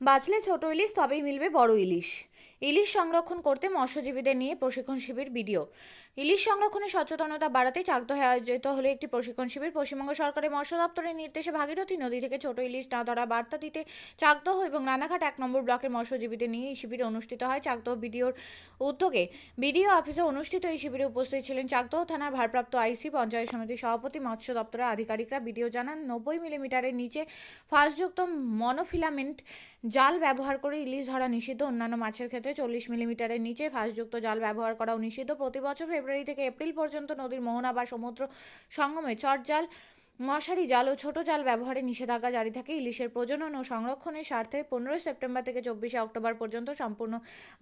বাঁচলে ছোট ইলিশ তবেই মিলবে বড় ইলিশ। ইলিশ সংরক্ষণ করতে মৎস্যজীবীদের নিয়ে প্রশিক্ষণ শিবির ভিডিও ইলিশ সংরক্ষণে সচেতনতা বাড়াতে চাকদহে আয়োজিত হলো একটি প্রশিক্ষণ শিবির। পশ্চিমবঙ্গ সরকারের মৎস্য দপ্তরের নির্দেশে ভাগীরথী নদী থেকে ছোট ইলিশ না ধরা বার্তা দিতে চাকদহ এবং রানাঘাট এক নম্বর ব্লকের মৎস্যজীবীদের নিয়ে এই শিবির অনুষ্ঠিত হয় চাকদহ বিডিওর উদ্যোগে। বিডিও অফিসে অনুষ্ঠিত এই শিবিরে উপস্থিত ছিলেন চাকদহ থানার ভারপ্রাপ্ত আইসি পঞ্চায়েত সমিতির সভাপতি, মৎস্য দপ্তরের আধিকারিকরা। ভিডিও জানান, নব্বই মিলিমিটারের নিচে ফাঁসযুক্ত মনোফিলামেন্ট জাল ব্যবহার করে ইলিশ ধরা নিষিদ্ধ অন্যান্য মাছের ক্ষেত্রে চল্লিশ মিলিমিটারের নিচে ফাঁসযুক্ত জাল ব্যবহার করাও নিষিদ্ধ। প্রতি বছর ফেব্রুয়ারি থেকে এপ্রিল পর্যন্ত নদীর মোহনা বা সমুদ্র সঙ্গমে চট জাল, মশারি জাল ও ছোট জাল ব্যবহারে নিষেধাজ্ঞা জারি থাকে। ইলিশের প্রজনন ও সংরক্ষণের স্বার্থে পনেরোই সেপ্টেম্বর থেকে চব্বিশে অক্টোবর পর্যন্ত সম্পূর্ণ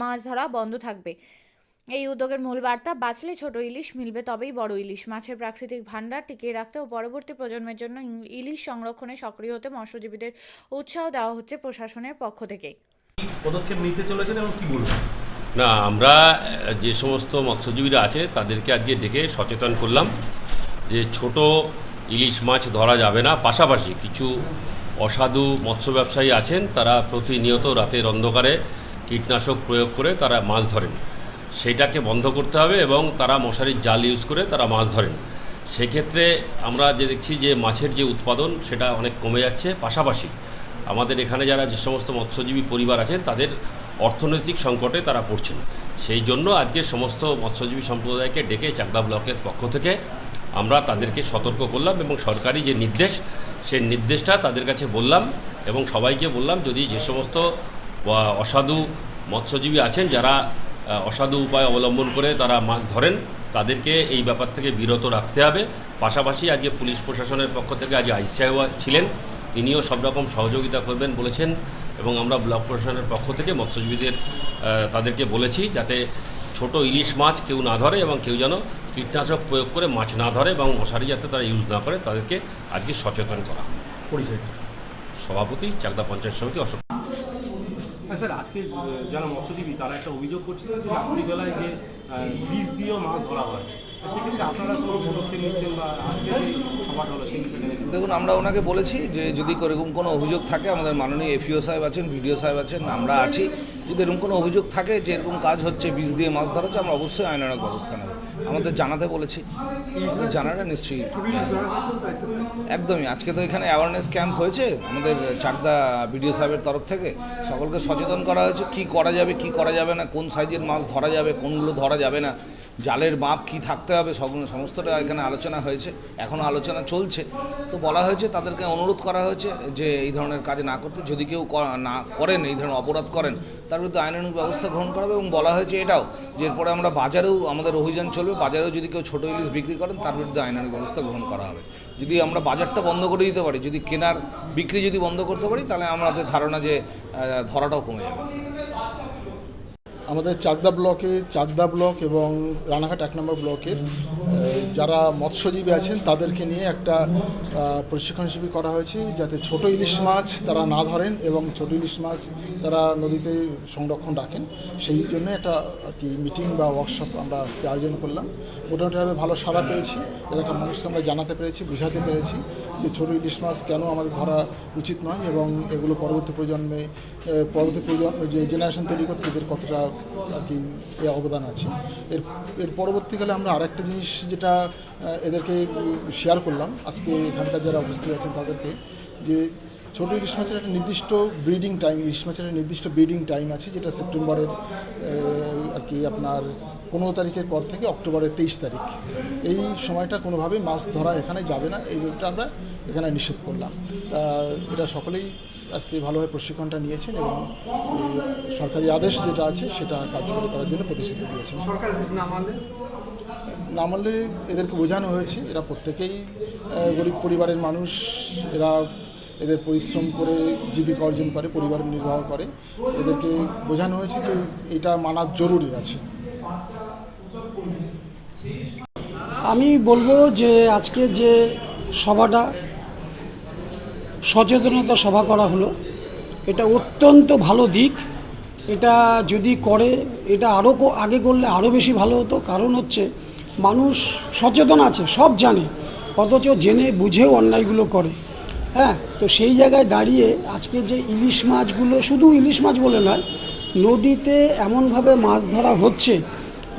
মাছ ধরা বন্ধ থাকবে। এই উদ্যোগের মূল বার্তা বাঁচলে ছোট ইলিশ মিলবে তবেই বড় ইলিশ। মাছের প্রাকৃতিক ভাণ্ডার টিকিয়ে রাখতে ও পরবর্তী প্রজন্মের জন্য ইলিশ সংরক্ষণে সক্রিয় হতে মৎস্যজীবীদের উৎসাহ দেওয়া হচ্ছে প্রশাসনের পক্ষ থেকে। পদক্ষেপ নিতে চলেছেন এবং বলবেন? না, আমরা যে সমস্ত মৎস্যজীবীরা আছে, তাদেরকে আজকে ডেকে সচেতন করলাম যে ছোট ইলিশ মাছ ধরা যাবে না। পাশাপাশি কিছু অসাধু মৎস্য ব্যবসায়ী আছেন, তারা প্রতিনিয়ত রাতের অন্ধকারে কীটনাশক প্রয়োগ করে তারা মাছ ধরেন। সেইটাকে বন্ধ করতে হবে এবং তারা মশারির জাল ইউজ করে তারা মাছ ধরেন। সেক্ষেত্রে আমরা যে দেখছি যে মাছের যে উৎপাদন, সেটা অনেক কমে যাচ্ছে। পাশাপাশি আমাদের এখানে যারা যে সমস্ত মৎস্যজীবী পরিবার আছেন, তাদের অর্থনৈতিক সংকটে তারা পড়ছেন। সেই জন্য আজকে সমস্ত মৎস্যজীবী সম্প্রদায়কে ডেকে চাকদা ব্লকের পক্ষ থেকে আমরা তাদেরকে সতর্ক করলাম এবং সরকারি যে নির্দেশ, সেই নির্দেশটা তাদের কাছে বললাম এবং সবাইকে বললাম, যদি যে সমস্ত অসাধু মৎস্যজীবী আছেন যারা অসাধু উপায় অবলম্বন করে তারা মাছ ধরেন, তাদেরকে এই ব্যাপার থেকে বিরত রাখতে হবে। পাশাপাশি আজকে পুলিশ প্রশাসনের পক্ষ থেকে আজ আইসি সাহেব ছিলেন। তিনিও সব রকম সহযোগিতা করবেন বলেছেন এবং আমরা ব্লক প্রশাসনের পক্ষ থেকে মৎস্যজীবীদের তাদেরকে বলেছি যাতে ছোট ইলিশ মাছ কেউ না ধরে এবং কেউ যেন কীটনাশক প্রয়োগ করে মাছ না ধরে এবং মশারি যাতে তারা ইউজ না করে তাদেরকে আজকে সচেতন করা। পরিচয় সভাপতি চাকদা পঞ্চায়েত সমিতি অশোক স্যার আজকে যারা মৎস্যজীবী, তারা একটা অভিযোগ করছিল যে রাত্রিবেলায় যে বীজ দিয়েও মাছ ধরা হয়। সেক্ষেত্রে আপনারা কোনো পদক্ষেপ নিচ্ছেন বা আজকে সভাটা হলো সেই দেখুন, আমরা ওনাকে বলেছি যে যদি এরকম কোনো অভিযোগ থাকে, আমাদের মাননীয় এফিও সাহেব আছেন, ভিডিও সাহেব আছেন, আমরা আছি। যদি এরকম কোনো অভিযোগ থাকে যে এরকম কাজ হচ্ছে, বীজ দিয়ে মাছ ধরা হচ্ছে, আমরা অবশ্যই আইনানুগ ব্যবস্থা নেব। আমাদের জানাতে বলেছি। আমাদের জানাটা নিশ্চয়ই। একদমই। আজকে তো এখানে অ্যাওয়ারনেস ক্যাম্প হয়েছে। আমাদের চাকদা বিডিও সাহেবের তরফ থেকে। সকলকে সচেতন করা হয়েছে। কি করা যাবে, কি করা যাবে না, কোন সাইজের মাছ ধরা যাবে, কোনগুলো ধরা যাবে না, জালের মাপ কি থাকতে হবে, সব সমস্তটা এখানে আলোচনা হয়েছে। এখনও আলোচনা চলছে। তো বলা হয়েছে, তাদেরকে অনুরোধ করা হয়েছে যে এই ধরনের কাজ না করতে, যদি কেউ না করেন, এই ধরনের অপরাধ করেন, তার বিরুদ্ধে আইনানুগ ব্যবস্থা গ্রহণ করা হবে এবং বলা হয়েছে এটাও, যে এরপরে আমরা বাজারেও আমাদের অভিযান চলবে। বাজারেও যদি কেউ ছোটো ইলিশ বিক্রি করেন, তার বিরুদ্ধে আইনানুগ ব্যবস্থা গ্রহণ করা হবে। যদি আমরা বাজারটা বন্ধ করে দিতে পারি, যদি কেনার বিক্রি যদি বন্ধ করতে পারি, তাহলে আমাদের ধারণা যে ধরাটাও কমে যাবে। আমাদের চাকদা ব্লকে, চাকদা ব্লক এবং রানাঘাট এক নম্বর ব্লকের যারা মৎস্যজীবী আছেন, তাদেরকে নিয়ে একটা প্রশিক্ষণ শিবির করা হয়েছে, যাতে ছোট ইলিশ মাছ তারা না ধরেন এবং ছোট ইলিশ মাছ তারা নদীতে সংরক্ষণ রাখেন। সেই জন্য একটা আর কি মিটিং বা ওয়ার্কশপ আমরা আজকে আয়োজন করলাম। মোটামুটিভাবে ভালো সাড়া পেয়েছি। এলাকার মানুষকে আমরা জানাতে পেরেছি, বোঝাতে পেরেছি যে ছোট ইলিশ মাছ কেন আমাদের ধরা উচিত নয় এবং এগুলো পরবর্তী প্রজন্মে পরবর্তী প্রজন্ম যে জেনারেশন তৈরি করতে এদের কতটা আর কি অবদান আছে। এর এর পরবর্তীকালে আমরা আরেকটা জিনিস যেটা এদেরকে শেয়ার করলাম। আজকে এখানকার যারা উপস্থিত আছেন তাদেরকে যে ছোটো ইলিশ মাছের একটা নির্দিষ্ট ব্রিডিং টাইম ইলিশ মাছের একটা নির্দিষ্ট ব্রিডিং টাইম আছে, যেটা সেপ্টেম্বরের আর কি আপনার পনেরো তারিখের পর থেকে অক্টোবরের তেইশ তারিখ। এই সময়টা কোনোভাবেই মাছ ধরা এখানে যাবে না। এই ব্যাপারটা আমরা এখানে নিষেধ করলাম। তা এরা সকলেই আজকে ভালোভাবে প্রশিক্ষণটা নিয়েছেন এবং সরকারি আদেশ যেটা আছে, সেটা কার্যকরী করার জন্য প্রতিশ্রুতি দিয়েছেন। সরকার না মানলে এদেরকে বোঝানো হয়েছে। এরা প্রত্যেকেই গরিব পরিবারের মানুষ। এরা এদের পরিশ্রম করে জীবিকা অর্জন করে, পরিবার নির্বাহ করে। এদেরকে বোঝানো হয়েছে যে এটা মানা জরুরি আছে। আমি বলব যে আজকে যে সভাটা, সচেতনতা সভা করা হলো, এটা অত্যন্ত ভালো দিক। এটা যদি করে, এটা আরও আগে করলে আরও বেশি ভালো হতো। কারণ হচ্ছে মানুষ সচেতন আছে, সব জানে, অথচ জেনে বুঝেও অন্যায়গুলো করে। হ্যাঁ তো সেই জায়গায় দাঁড়িয়ে আজকে যে ইলিশ মাছগুলো, শুধু ইলিশ মাছ বলে নয়, নদীতে এমনভাবে মাছ ধরা হচ্ছে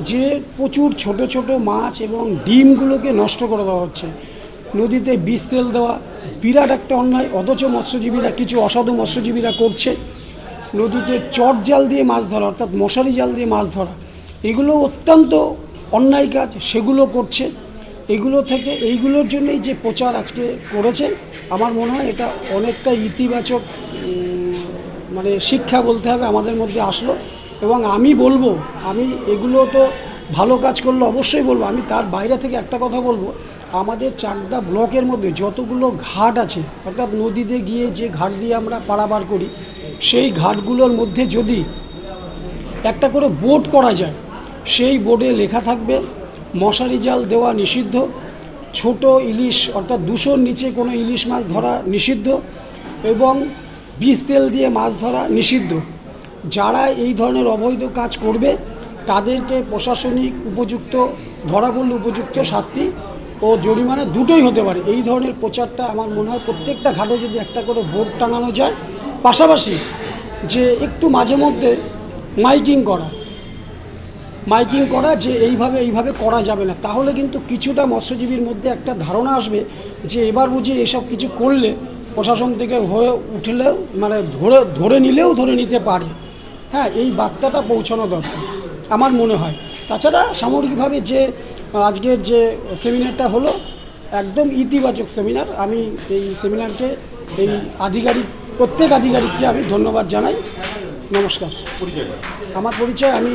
যে প্রচুর ছোট ছোট মাছ এবং ডিমগুলোকে নষ্ট করে দেওয়া হচ্ছে। নদীতে বিষ তেল দেওয়া, বিরাট একটা অন্যায়, অথচ মৎস্যজীবীরা, কিছু অসাধু মৎস্যজীবীরা করছে। নদীতে চট জাল দিয়ে মাছ ধরা, অর্থাৎ মশারি জাল দিয়ে মাছ ধরা, এগুলো অত্যন্ত অন্যায় কাজ সেগুলো করছে। এগুলো থেকে, এইগুলোর জন্যই যে প্রচার আজকে করেছে, আমার মনে হয় এটা অনেকটা ইতিবাচক মানে শিক্ষা বলতে হবে আমাদের মধ্যে আসলো। এবং আমি বলব, আমি এগুলো তো ভালো কাজ করলে অবশ্যই বলব, আমি তার বাইরে থেকে একটা কথা বলব। আমাদের চাকদা ব্লকের মধ্যে যতগুলো ঘাট আছে, অর্থাৎ নদীতে গিয়ে যে ঘাট দিয়ে আমরা পারাবার করি, সেই ঘাটগুলোর মধ্যে যদি একটা করে বোট করা যায় সেই বোর্ডে লেখা থাকবে, মশারি জাল দেওয়া নিষিদ্ধ, ছোট ইলিশ অর্থাৎ দুশোর নিচে কোনো ইলিশ মাছ ধরা নিষিদ্ধ এবং বিষ তেল দিয়ে মাছ ধরা নিষিদ্ধ। যারা এই ধরনের অবৈধ কাজ করবে, তাদেরকে প্রশাসনিক উপযুক্ত, ধরা পড়লে উপযুক্ত শাস্তি ও জরিমানা দুটোই হতে পারে। এই ধরনের প্রচারটা আমার মনে হয় প্রত্যেকটা ঘাটে যদি একটা করে বোর্ড টাঙানো যায়, পাশাপাশি যে একটু মাঝে মধ্যে মাইকিং করা মাইকিং করা যে এইভাবে এইভাবে করা যাবে না। তাহলে কিন্তু কিছুটা মৎস্যজীবীর মধ্যে একটা ধারণা আসবে যে এবার বুঝি এসব কিছু করলে প্রশাসন থেকে হয়ে উঠলেও মানে ধরে ধরে নিলেও ধরে নিতে পারে। হ্যাঁ এই বার্তাটা পৌঁছানো দরকার আমার মনে হয়। তাছাড়া সামগ্রিকভাবে যে আজকের যে সেমিনারটা হলো একদম ইতিবাচক সেমিনার। আমি এই সেমিনারকে এই আধিকারিক প্রত্যেক আধিকারিককে আমি ধন্যবাদ জানাই। নমস্কার। পরিচয় আমার পরিচয় আমি